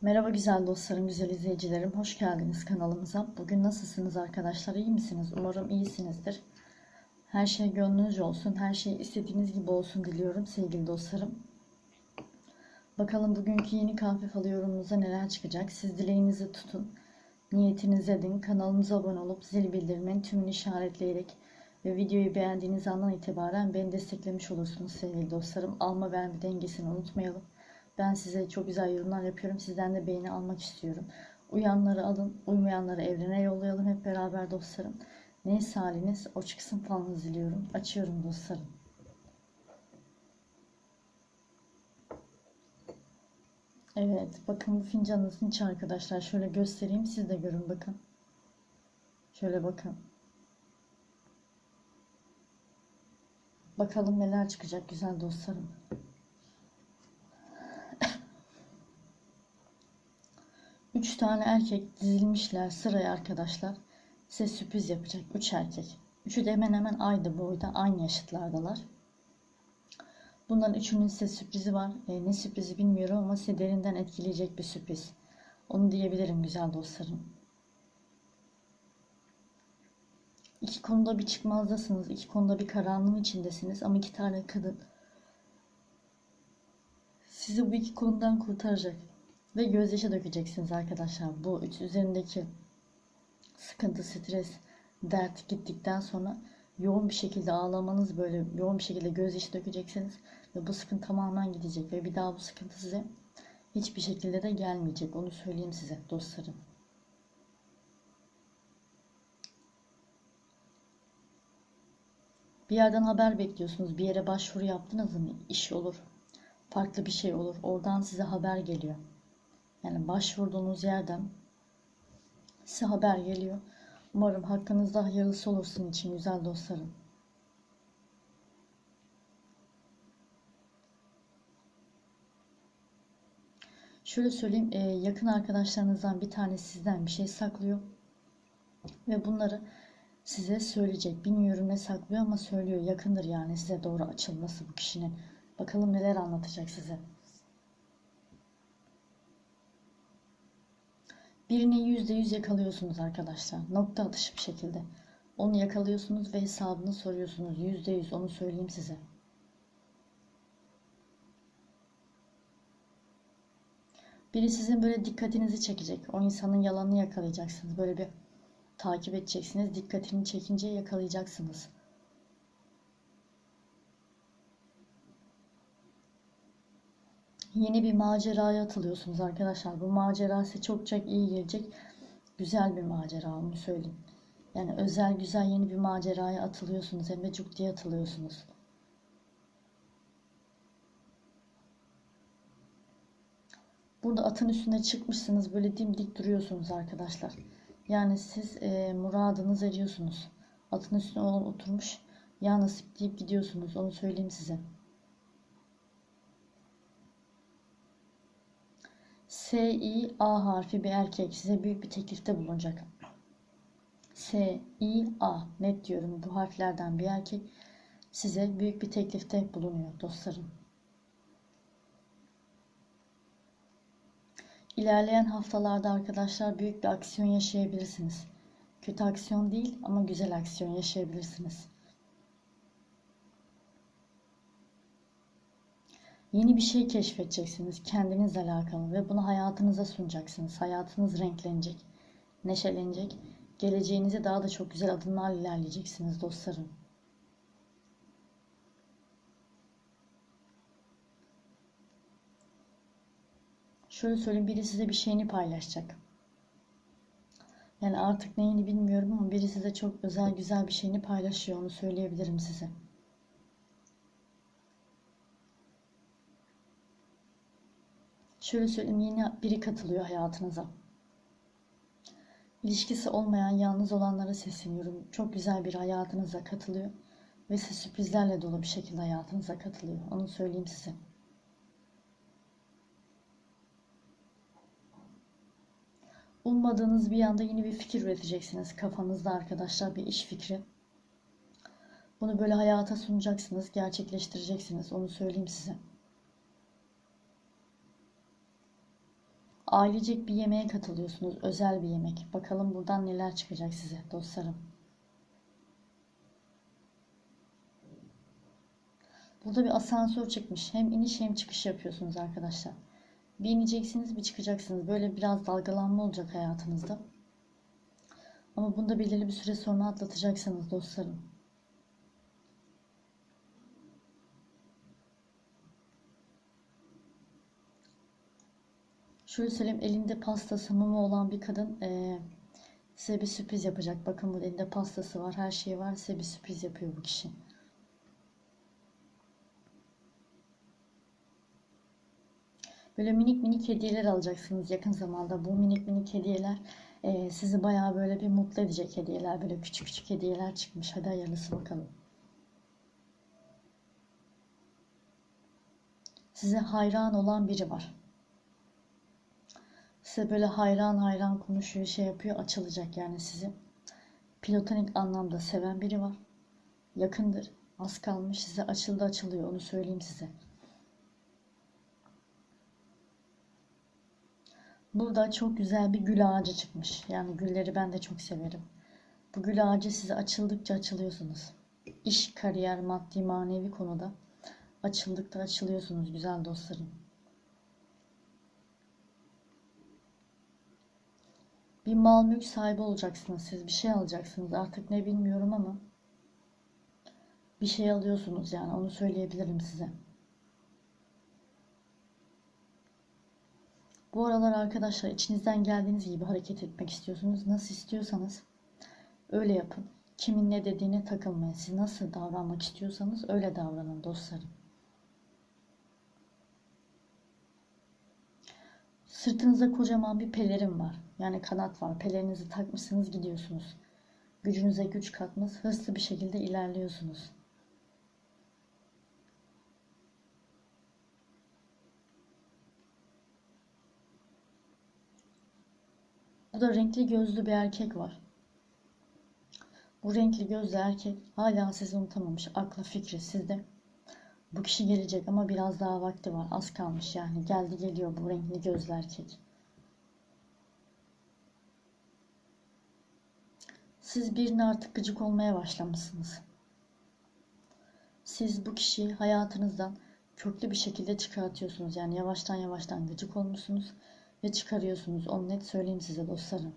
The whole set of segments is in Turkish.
Merhaba güzel dostlarım, güzel izleyicilerim. Hoş geldiniz kanalımıza. Bugün nasılsınız arkadaşlar? İyi misiniz? Umarım iyisinizdir. Her şey gönlünüzce olsun. Her şey istediğiniz gibi olsun diliyorum sevgili dostlarım. Bakalım bugünkü yeni kahve falı yorumunuza neler çıkacak. Siz dileğinizi tutun. Niyetinizi edin. Kanalımıza abone olup zil bildirimin tümünü işaretleyerek ve videoyu beğendiğiniz andan itibaren beni desteklemiş olursunuz sevgili dostlarım. Alma verme dengesini unutmayalım. Ben size çok güzel yorumlar yapıyorum. Sizden de beğeni almak istiyorum. Uyanları alın, uymayanları evrene yollayalım hep beraber dostlarım. Neyse haliniz o çıksın falan diliyorum. Açıyorum dostlarım. Evet bakın bu fincanınızın içi arkadaşlar. Şöyle göstereyim siz de görün bakın. Şöyle bakın. Bakalım neler çıkacak güzel dostlarım. Üç tane erkek dizilmişler sıraya arkadaşlar. Size sürpriz yapacak. Üç erkek. Üçü de hemen hemen aynı boyda, aynı yaşıtlardalar. Bunların üçünün size sürprizi var. E, ne sürprizi bilmiyorum ama sizi derinden etkileyecek bir sürpriz. Onu diyebilirim güzel dostlarım. İki konuda bir çıkmazdasınız. iki konuda bir karanlığın içindesiniz. Ama iki tane kadın sizi bu iki konudan kurtaracak. Ve gözyaşı dökeceksiniz arkadaşlar. Bu üzerindeki sıkıntı, stres, dert gittikten sonra yoğun bir şekilde ağlamanız böyle yoğun bir şekilde gözyaşı dökeceksiniz. Ve bu sıkıntı tamamen gidecek. Ve bir daha bu sıkıntı size hiçbir şekilde de gelmeyecek. Onu söyleyeyim size dostlarım. Bir yerden haber bekliyorsunuz. Bir yere başvuru yaptınız mı? İş olur. Farklı bir şey olur. Oradan size haber geliyor. Yani başvurduğunuz yerden size haber geliyor. Umarım hakkınızda hayırlısı olursun için güzel dostlarım. Şöyle söyleyeyim, e, yakın arkadaşlarınızdan bir tanesi sizden bir şey saklıyor ve bunları size söyleyecek. Bilmiyorum ne saklıyor ama söylüyor. Yakındır yani size doğru açılması bu kişinin. Bakalım neler anlatacak size. Birini yüzde yüz yakalıyorsunuz arkadaşlar. Nokta atışı bir şekilde. Onu yakalıyorsunuz ve hesabını soruyorsunuz. Yüzde yüz onu söyleyeyim size. Biri sizin böyle dikkatinizi çekecek. O insanın yalanını yakalayacaksınız. Böyle bir takip edeceksiniz. Dikkatini çekince yakalayacaksınız. Yeni bir maceraya atılıyorsunuz arkadaşlar. Bu macera size çok çok iyi gelecek. Güzel bir macera onu söyleyeyim. Yani özel güzel yeni bir maceraya atılıyorsunuz. Hem de cuk diye atılıyorsunuz. Burada atın üstüne çıkmışsınız. Böyle dimdik duruyorsunuz arkadaşlar. Yani siz e, muradınız ediyorsunuz. Atın üstüne oturmuş. Ya nasip deyip gidiyorsunuz. Onu söyleyeyim size. S, I, A harfi bir erkek size büyük bir teklifte bulunacak. S, I, A net diyorum bu harflerden bir erkek size büyük bir teklifte bulunuyor dostlarım. İlerleyen haftalarda arkadaşlar büyük bir aksiyon yaşayabilirsiniz. Kötü aksiyon değil ama güzel aksiyon yaşayabilirsiniz. Yeni bir şey keşfedeceksiniz kendinizle alakalı ve bunu hayatınıza sunacaksınız. Hayatınız renklenecek, neşelenecek. Geleceğinize daha da çok güzel adımlar ilerleyeceksiniz dostlarım. Şöyle söyleyeyim biri size bir şeyini paylaşacak. Yani artık neyini bilmiyorum ama biri size çok özel güzel bir şeyini paylaşıyor onu söyleyebilirim size. Şöyle söyleyeyim yeni biri katılıyor hayatınıza. İlişkisi olmayan yalnız olanlara sesleniyorum. Çok güzel bir hayatınıza katılıyor ve size sürprizlerle dolu bir şekilde hayatınıza katılıyor. Onu söyleyeyim size. Ummadığınız bir anda yeni bir fikir üreteceksiniz kafanızda arkadaşlar bir iş fikri. Bunu böyle hayata sunacaksınız, gerçekleştireceksiniz. Onu söyleyeyim size. Ailecek bir yemeğe katılıyorsunuz. Özel bir yemek. Bakalım buradan neler çıkacak size dostlarım. Burada bir asansör çıkmış. Hem iniş hem çıkış yapıyorsunuz arkadaşlar. Bir ineceksiniz bir çıkacaksınız. Böyle biraz dalgalanma olacak hayatınızda. Ama bunda belirli bir süre sonra atlatacaksınız dostlarım. Şöyle söyleyeyim elinde pastası mumu olan bir kadın eee, size bir sürpriz yapacak. Bakın bu elinde pastası var her şeyi var size bir sürpriz yapıyor bu kişi. Böyle minik minik hediyeler alacaksınız yakın zamanda. Bu minik minik hediyeler eee, sizi bayağı böyle bir mutlu edecek hediyeler. Böyle küçük küçük hediyeler çıkmış. Hadi hayırlısı bakalım. Size hayran olan biri var. Size böyle hayran hayran konuşuyor, şey yapıyor, açılacak yani sizi. Platonik anlamda seven biri var. Yakındır. Az kalmış size açıldı açılıyor onu söyleyeyim size. Burada çok güzel bir gül ağacı çıkmış. Yani gülleri ben de çok severim. Bu gül ağacı size açıldıkça açılıyorsunuz. İş, kariyer, maddi, manevi konuda açıldıkça açılıyorsunuz güzel dostlarım. Bir mal mülk sahibi olacaksınız. Siz bir şey alacaksınız. Artık ne bilmiyorum ama bir şey alıyorsunuz yani onu söyleyebilirim size. Bu aralar arkadaşlar içinizden geldiğiniz gibi hareket etmek istiyorsunuz. Nasıl istiyorsanız öyle yapın. Kimin ne dediğine takılmayın. Siz nasıl davranmak istiyorsanız öyle davranın dostlarım. Sırtınızda kocaman bir pelerin var. Yani kanat var. Pelerinizi takmışsınız gidiyorsunuz. Gücünüze güç katmış, hırslı bir şekilde ilerliyorsunuz. Burada renkli gözlü bir erkek var. Bu renkli gözlü erkek hala sizi unutamamış. Aklı fikri sizde. Bu kişi gelecek ama biraz daha vakti var. Az kalmış yani. Geldi geliyor bu renkli gözlü erkek. Siz birine artık gıcık olmaya başlamışsınız. Siz bu kişiyi hayatınızdan köklü bir şekilde çıkartıyorsunuz. Yani yavaştan yavaştan gıcık olmuşsunuz ve çıkarıyorsunuz. Onu net söyleyeyim size dostlarım.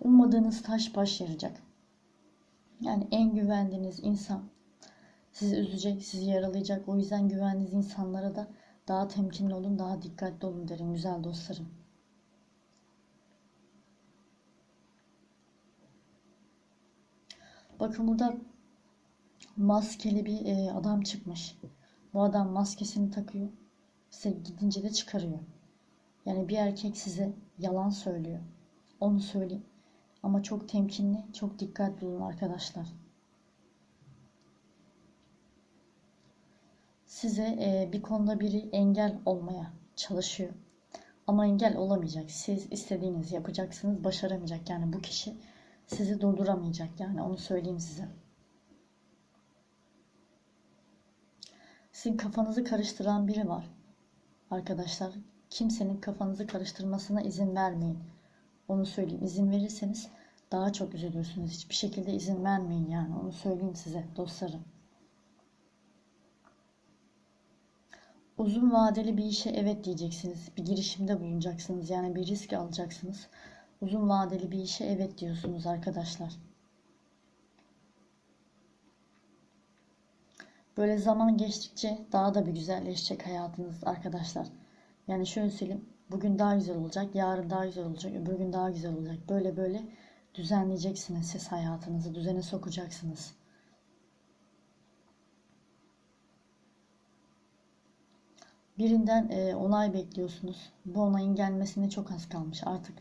Ummadığınız taş baş yarayacak. Yani en güvendiğiniz insan sizi üzecek, sizi yaralayacak. O yüzden güvendiğiniz insanlara da daha temkinli olun, daha dikkatli olun derim güzel dostlarım. Bakın burada maskeli bir e, adam çıkmış. Bu adam maskesini takıyor. Size gidince de çıkarıyor. Yani bir erkek size yalan söylüyor. Onu söyleyeyim. Ama çok temkinli, çok dikkatli olun arkadaşlar. Size e, bir konuda biri engel olmaya çalışıyor. Ama engel olamayacak. Siz istediğinizi yapacaksınız, başaramayacak. Yani bu kişi sizi durduramayacak. Yani onu söyleyeyim size. Sizin kafanızı karıştıran biri var. Arkadaşlar kimsenin kafanızı karıştırmasına izin vermeyin. Onu söyleyeyim. İzin verirseniz daha çok üzülürsünüz. Hiçbir şekilde izin vermeyin yani. Onu söyleyeyim size dostlarım. Uzun vadeli bir işe evet diyeceksiniz. Bir girişimde bulunacaksınız. Yani bir risk alacaksınız. Uzun vadeli bir işe evet diyorsunuz arkadaşlar. Böyle zaman geçtikçe daha da bir güzelleşecek hayatınız arkadaşlar. Yani şöyle söyleyeyim. Bugün daha güzel olacak, yarın daha güzel olacak, öbür gün daha güzel olacak. Böyle böyle düzenleyeceksiniz siz hayatınızı, düzene sokacaksınız. Birinden e, onay bekliyorsunuz. Bu onayın gelmesine çok az kalmış. Artık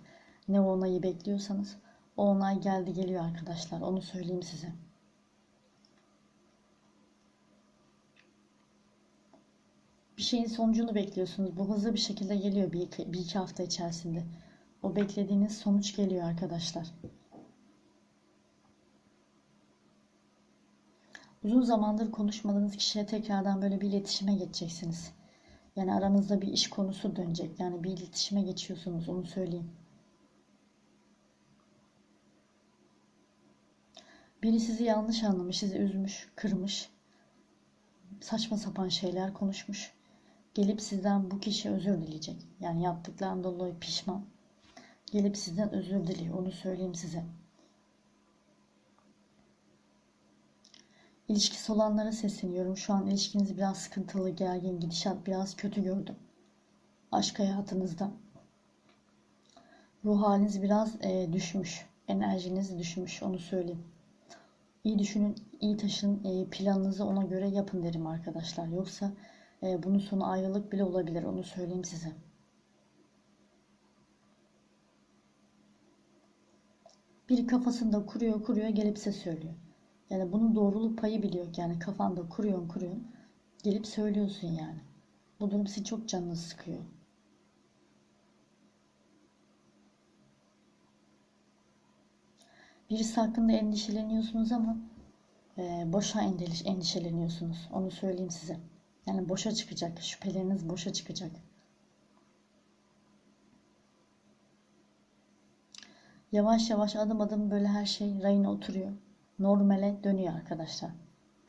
ne onayı bekliyorsanız o onay geldi geliyor arkadaşlar. Onu söyleyeyim size. Bir şeyin sonucunu bekliyorsunuz. Bu hızlı bir şekilde geliyor bir iki, bir iki hafta içerisinde. O beklediğiniz sonuç geliyor arkadaşlar. Uzun zamandır konuşmadığınız kişiye tekrardan böyle bir iletişime geçeceksiniz. Yani aranızda bir iş konusu dönecek. Yani bir iletişime geçiyorsunuz onu söyleyeyim. Biri sizi yanlış anlamış, sizi üzmüş, kırmış. Saçma sapan şeyler konuşmuş. Gelip sizden bu kişi özür dileyecek. Yani yaptıklarından dolayı pişman. Gelip sizden özür diliyor. Onu söyleyeyim size. İlişkisi olanlara sesleniyorum. Şu an ilişkiniz biraz sıkıntılı, gergin, gidişat biraz kötü gördüm. Aşk hayatınızda. Ruh haliniz biraz e, düşmüş. Enerjiniz düşmüş. Onu söyleyeyim. İyi düşünün, iyi taşın, e, planınızı ona göre yapın derim arkadaşlar. Yoksa e, bunun sonu ayrılık bile olabilir. Onu söyleyeyim size. Biri kafasında kuruyor kuruyor gelip size söylüyor. Yani bunun doğruluk payı biliyor. Yani kafanda kuruyorsun kuruyorsun. Gelip söylüyorsun yani. Bu durum sizi çok canınızı sıkıyor. Birisi hakkında endişeleniyorsunuz ama e, boşa endişe, endişeleniyorsunuz. Onu söyleyeyim size. Yani boşa çıkacak. Şüpheleriniz boşa çıkacak. Yavaş yavaş adım adım böyle her şey rayına oturuyor. Normale dönüyor arkadaşlar.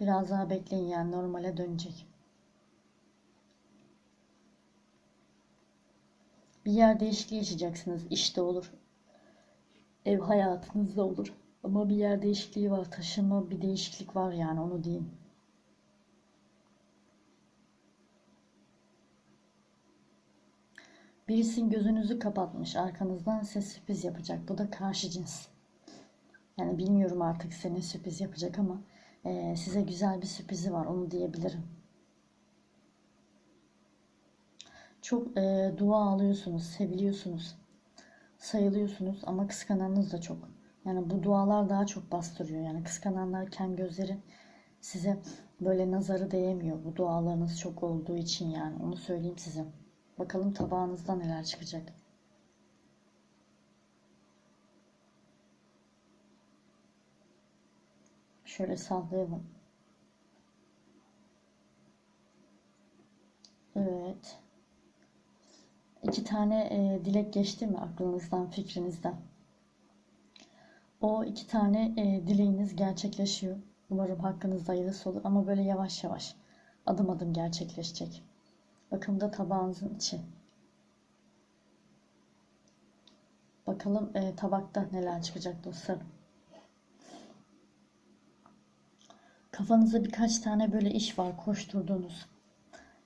Biraz daha bekleyin yani normale dönecek. Bir yer değişikliği yaşayacaksınız. İşte olur. Ev hayatınızda olur. Ama bir yer değişikliği var. Taşınma bir değişiklik var yani onu diyeyim. Birisinin gözünüzü kapatmış. Arkanızdan size sürpriz yapacak. Bu da karşı cins. Yani bilmiyorum artık ne sürpriz yapacak ama e, size güzel bir sürprizi var. Onu diyebilirim. Çok e, dua alıyorsunuz. Seviliyorsunuz. Sayılıyorsunuz ama kıskananınız da çok. Yani bu dualar daha çok bastırıyor. Yani kıskananlar kem gözleri size böyle nazarı değemiyor. Bu dualarınız çok olduğu için yani onu söyleyeyim size. Bakalım tabağınızda neler çıkacak. Şöyle sallayalım. Evet. İki tane e, dilek geçti mi aklınızdan, fikrinizden? O iki tane e, dileğiniz gerçekleşiyor. Umarım hakkınızda hayırlısı olur ama böyle yavaş yavaş, adım adım gerçekleşecek. Bakın da tabağınızın içi. Bakalım e, tabakta neler çıkacak dostlarım. Kafanızda birkaç tane böyle iş var koşturduğunuz.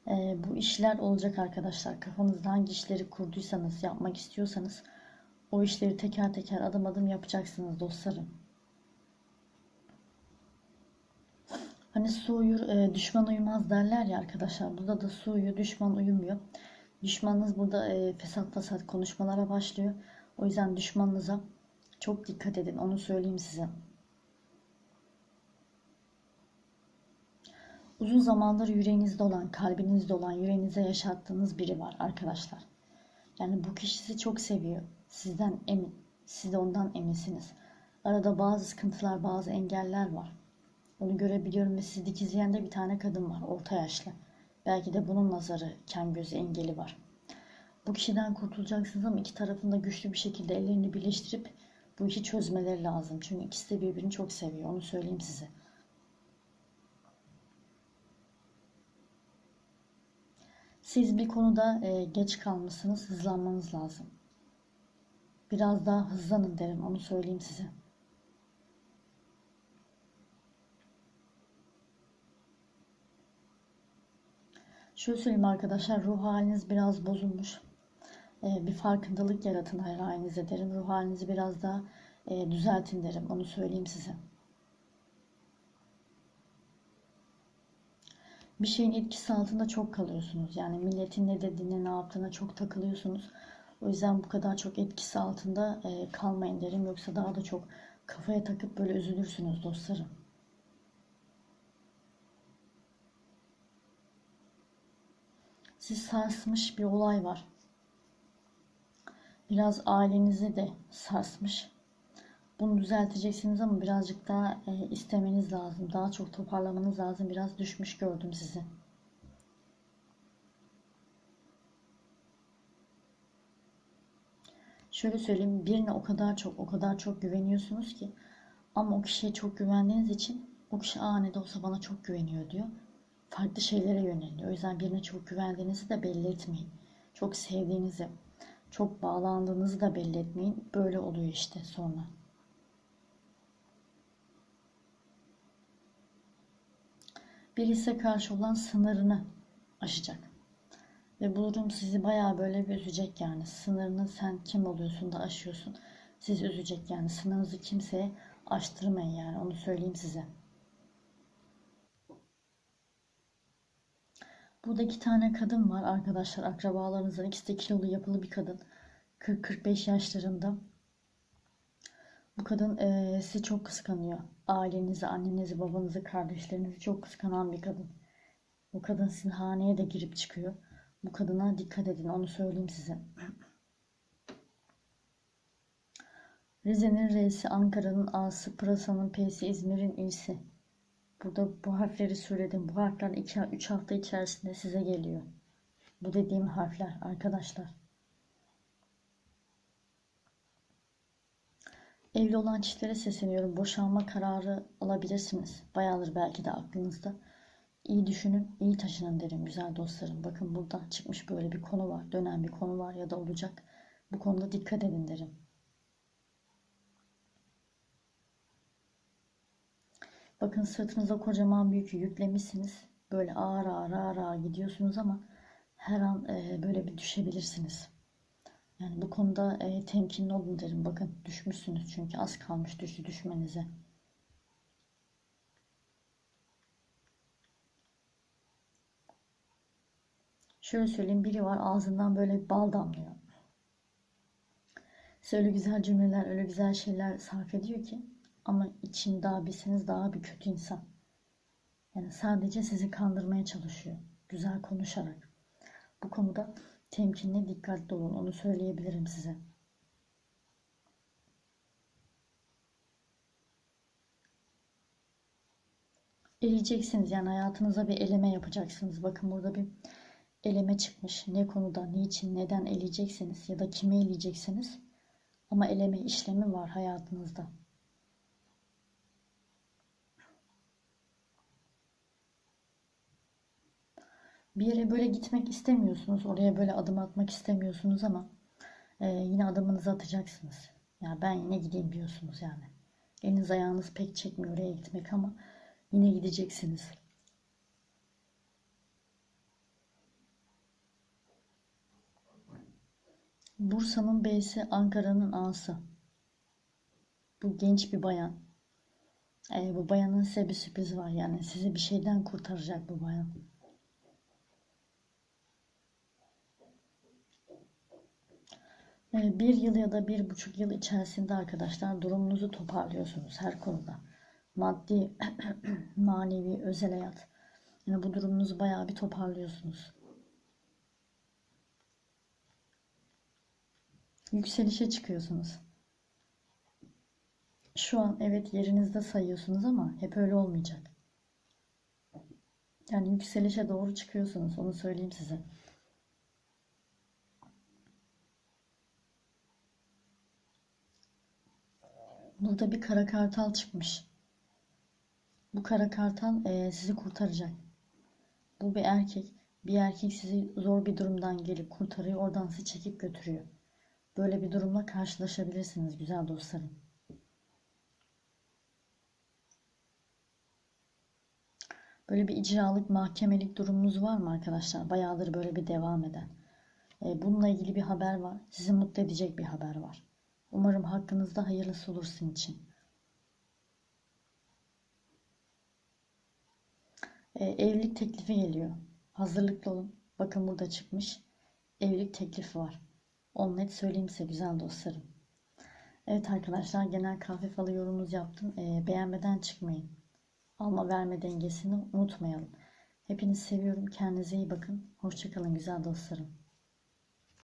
E, bu işler olacak arkadaşlar. Kafanızda hangi işleri kurduysanız, yapmak istiyorsanız o işleri teker teker adım adım yapacaksınız dostlarım. Hani su uyur, e, düşman uyumaz derler ya arkadaşlar. Burada da su uyuyor, düşman uyumuyor. Düşmanınız burada e, fesat fesat konuşmalara başlıyor. O yüzden düşmanınıza çok dikkat edin. Onu söyleyeyim size. Uzun zamandır yüreğinizde olan, kalbinizde olan, yüreğinize yaşattığınız biri var arkadaşlar. Yani bu kişi sizi çok seviyor. Sizden emin. Siz de ondan eminsiniz. Arada bazı sıkıntılar, bazı engeller var. Onu görebiliyorum ve sizi dikizleyen de bir tane kadın var. Orta yaşlı. Belki de bunun nazarı, kem gözü engeli var. Bu kişiden kurtulacaksınız ama iki tarafında güçlü bir şekilde ellerini birleştirip bu işi çözmeleri lazım. Çünkü ikisi de birbirini çok seviyor. Onu söyleyeyim size. Siz bir konuda e, geç kalmışsınız, hızlanmanız lazım. Biraz daha hızlanın derim, onu söyleyeyim size. Şöyle söyleyeyim arkadaşlar, ruh haliniz biraz bozulmuş. E, bir farkındalık yaratın hayal halinize derim. Ruh halinizi biraz daha e, düzeltin derim, onu söyleyeyim size. Bir şeyin etkisi altında çok kalıyorsunuz. Yani milletin ne dediğine, ne yaptığına çok takılıyorsunuz. O yüzden bu kadar çok etkisi altında e, kalmayın derim. Yoksa daha da çok kafaya takıp böyle üzülürsünüz dostlarım. Siz sarsmış bir olay var. Biraz ailenizi de sarsmış. Bunu düzelteceksiniz ama birazcık daha e, istemeniz lazım. Daha çok toparlamanız lazım. Biraz düşmüş gördüm sizi. Şöyle söyleyeyim, birine o kadar çok, o kadar çok güveniyorsunuz ki ama o kişiye çok güvendiğiniz için o kişi aa ne de olsa bana çok güveniyor diyor. Farklı şeylere yöneliyor. O yüzden birine çok güvendiğinizi de belli etmeyin. Çok sevdiğinizi, çok bağlandığınızı da belli etmeyin. Böyle oluyor işte sonra. Birisi karşı olan sınırını aşacak. Ve bu durum sizi bayağı böyle bir üzecek yani. Sınırını sen kim oluyorsun da aşıyorsun. Sizi üzecek yani. Sınırınızı kimseye aştırmayın yani. Onu söyleyeyim size. Burada iki tane kadın var arkadaşlar. Akrabalarınızdan ikisi de kilolu yapılı bir kadın. 40-45 yaşlarında. Bu kadın e, sizi çok kıskanıyor. Ailenizi, annenizi, babanızı, kardeşlerinizi çok kıskanan bir kadın. Bu kadın sizin haneye de girip çıkıyor. Bu kadına dikkat edin onu söyleyeyim size. Rize'nin R'si, Ankara'nın A'sı, Pırasa'nın P'si, İzmir'in İ'si. Burada bu harfleri söyledim. Bu harfler 2-3 hafta içerisinde size geliyor. Bu dediğim harfler arkadaşlar. Evli olan çiftlere sesleniyorum. Boşanma kararı alabilirsiniz. Bayağıdır belki de aklınızda. İyi düşünün, iyi taşının derim güzel dostlarım. Bakın burada çıkmış böyle bir konu var. Dönen bir konu var ya da olacak. Bu konuda dikkat edin derim. Bakın sırtınıza kocaman bir yükü yüklemişsiniz. Böyle ağır ağır ağır ağır gidiyorsunuz ama her an e, böyle bir düşebilirsiniz. Yani bu konuda e, temkinli olun derim. Bakın düşmüşsünüz çünkü az kalmış düşü düşmenize. Şöyle söyleyeyim biri var ağzından böyle bal damlıyor. Size öyle güzel cümleler, öyle güzel şeyler sarf ediyor ki ama için daha bilseniz daha bir kötü insan. Yani sadece sizi kandırmaya çalışıyor. Güzel konuşarak. Bu konuda temkinli, dikkatli olun. Onu söyleyebilirim size. Eleyeceksiniz yani hayatınıza bir eleme yapacaksınız. Bakın burada bir eleme çıkmış. Ne konuda, niçin, neden eleyeceksiniz ya da kime eleyeceksiniz. Ama eleme işlemi var hayatınızda. Bir yere böyle gitmek istemiyorsunuz. Oraya böyle adım atmak istemiyorsunuz ama e, yine adımınızı atacaksınız. Ya ben yine gideyim diyorsunuz yani. Eliniz ayağınız pek çekmiyor oraya gitmek ama yine gideceksiniz. Bursa'nın B'si, Ankara'nın A'sı. Bu genç bir bayan. E, bu bayanın size bir sürpriz var yani sizi bir şeyden kurtaracak bu bayan. E, bir yıl ya da bir buçuk yıl içerisinde arkadaşlar durumunuzu toparlıyorsunuz her konuda. Maddi, manevi, özel hayat. Yani bu durumunuzu bayağı bir toparlıyorsunuz. Yükselişe çıkıyorsunuz. Şu an evet yerinizde sayıyorsunuz ama hep öyle olmayacak. Yani yükselişe doğru çıkıyorsunuz. Onu söyleyeyim size. Burada bir kara kartal çıkmış. Bu kara kartal e, sizi kurtaracak. Bu bir erkek. Bir erkek sizi zor bir durumdan gelip kurtarıyor. Oradan sizi çekip götürüyor. Böyle bir durumla karşılaşabilirsiniz güzel dostlarım. Böyle bir icralık, mahkemelik durumunuz var mı arkadaşlar? Bayağıdır böyle bir devam eden. E, bununla ilgili bir haber var. Sizi mutlu edecek bir haber var. Umarım hakkınızda hayırlısı olur sizin için. E, evlilik teklifi geliyor. Hazırlıklı olun. Bakın burada çıkmış. Evlilik teklifi var. Onu net söyleyeyim size güzel dostlarım. Evet arkadaşlar genel kahve falı yorumumuz yaptım. E, beğenmeden çıkmayın. Alma verme dengesini unutmayalım. Hepinizi seviyorum. Kendinize iyi bakın. Hoşçakalın güzel dostlarım.